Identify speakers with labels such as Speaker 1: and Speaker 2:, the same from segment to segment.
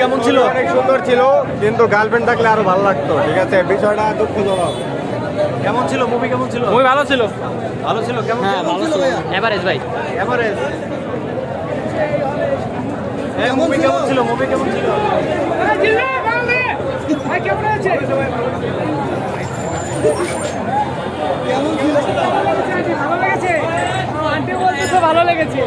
Speaker 1: কেমন ছিল।
Speaker 2: অনেক সুন্দর ছিল কিন্তু গার্লফ্রেন্ড থাকলে আরও ভালো লাগতো ঠিক আছে? বিষয়টা দুঃখজনক।
Speaker 1: কেমন ছিল? মুভি কেমন ছিল?
Speaker 3: মুভি ভালো ছিল।
Speaker 1: ভালো ছিল? কেমন
Speaker 3: হ্যাঁ ভালো ছিল এভারেজ ভাই।
Speaker 1: এভারেজ মুভি কেমন ছিল? মুভি কেমন ছিল?
Speaker 4: ভালো লেগেছে। আন্টি বলতেছে ভালো লেগেছে।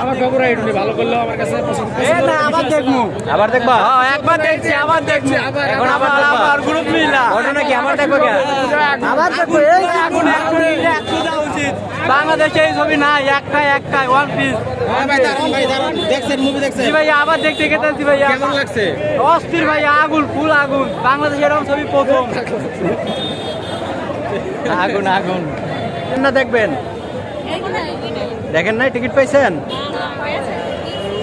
Speaker 3: আমার উনি ভালো করলেও আমার কাছে পছন্দ
Speaker 1: আবার দেখব। আবার দেখবা? একবার দেখছি আবার দেখছি। এখন আবার আর গ্রুপ মিলা। ঘটনা কি আবার দেখব কে? আবার দেখব এই আগুন আগুন। উচিত বাংলাদেশে এই ছবি নাই একটাই একটাই ওয়ান পিস
Speaker 3: দেখছেন মুভি দেখছেন?
Speaker 1: জি ভাই আবার দেখতে গেতেছি ভাই
Speaker 3: কেমন লাগছে?
Speaker 1: অস্থির ভাই আগুন ফুল আগুন। বাংলাদেশে এরকম ছবি প্রথম। আগুন আগুন। না দেখবেন। দেখেন নাই টিকিট পাইছেন?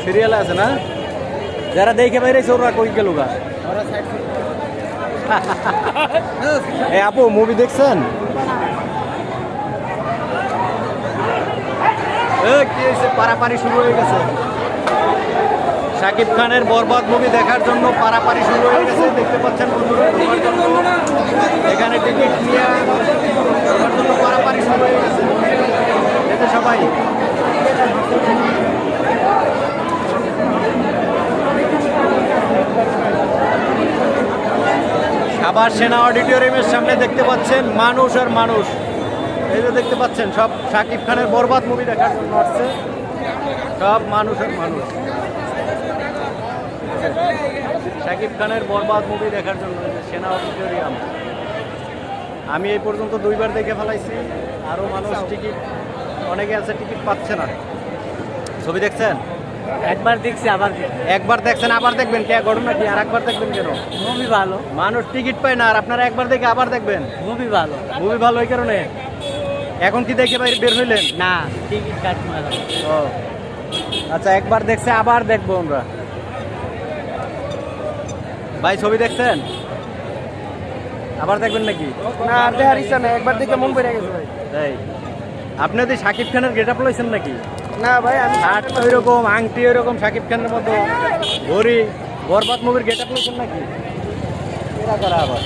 Speaker 1: সিরিয়ালে আছে না? যারা দেখে বাইরে ওরা কই গেল এই আপু মুভি দেখছেন? এ, পারাপারি শুরু হয়ে গেছে। শাকিব খানের বরবাদ মুভি দেখার জন্য পারাপারি শুরু হয়ে গেছে দেখতে পাচ্ছেন এখানে টিকিট নিয়ে পারাপারি শুরু হয়ে গেছে। যেতে সবাই সাভার সেনা অডিটোরিয়ামের সামনে দেখতে পাচ্ছেন মানুষ আর মানুষ। এই যে দেখতে পাচ্ছেন, সব শাকিব খানের বরবাদ মুভি দেখার জন্য আসছে। সব মানুষ আর মানুষ। শাকিব খানের বরবাদ মুভি দেখার জন্য সেনা অডিটোরিয়াম। আমি এই পর্যন্ত দুইবার দেখে ফেলাইছি আরও মানুষ টিকিট, অনেকে আছে টিকিট পাচ্ছে না। ছবি দেখছেন?
Speaker 4: একবার দেখছি আবার
Speaker 1: একবার দেখছেন আবার দেখবেন কে ঘটনা কি? আর একবার দেখবেন কেন?
Speaker 4: মুভি ভালো।
Speaker 1: মানুষ টিকিট পায় না আর আপনারা একবার দেখে আবার দেখবেন।
Speaker 4: মুভি ভালো।
Speaker 1: মুভি ভালো এই কারণে। এখন কি দেখে বাইরে বের হইলেন?
Speaker 4: না টিকিট কাটবো
Speaker 1: ও। আচ্ছা একবার দেখছে আবার দেখব আমরা। ভাই ছবি দেখছেন? আবার দেখবেন নাকি?
Speaker 4: না আর দেখার ইচ্ছা নেই। একবার দেখে মন পড়ে গেছে ভাই।
Speaker 1: তাই? আপনি তো শাকিব খানের গেট আপ লইছেন নাকি?
Speaker 4: না ভাই আমি
Speaker 1: শার্ট ওই রকম আংটি ওই রকম শাকিব খানের মতো ঘড়ি বরবাদ মুভির গেট আপ লইছেন নাকি? এরা করা আবার?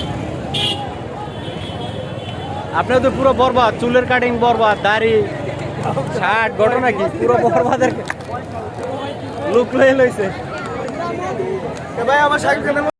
Speaker 1: আপনি তো পুরো বরবাদ চুলের কাটিং বরবাদ দাড়ি শার্ট ঘটনা কি? পুরো বরবাদের লুক লয়ে লইছে।
Speaker 4: ভাই আমার সাকিব খানের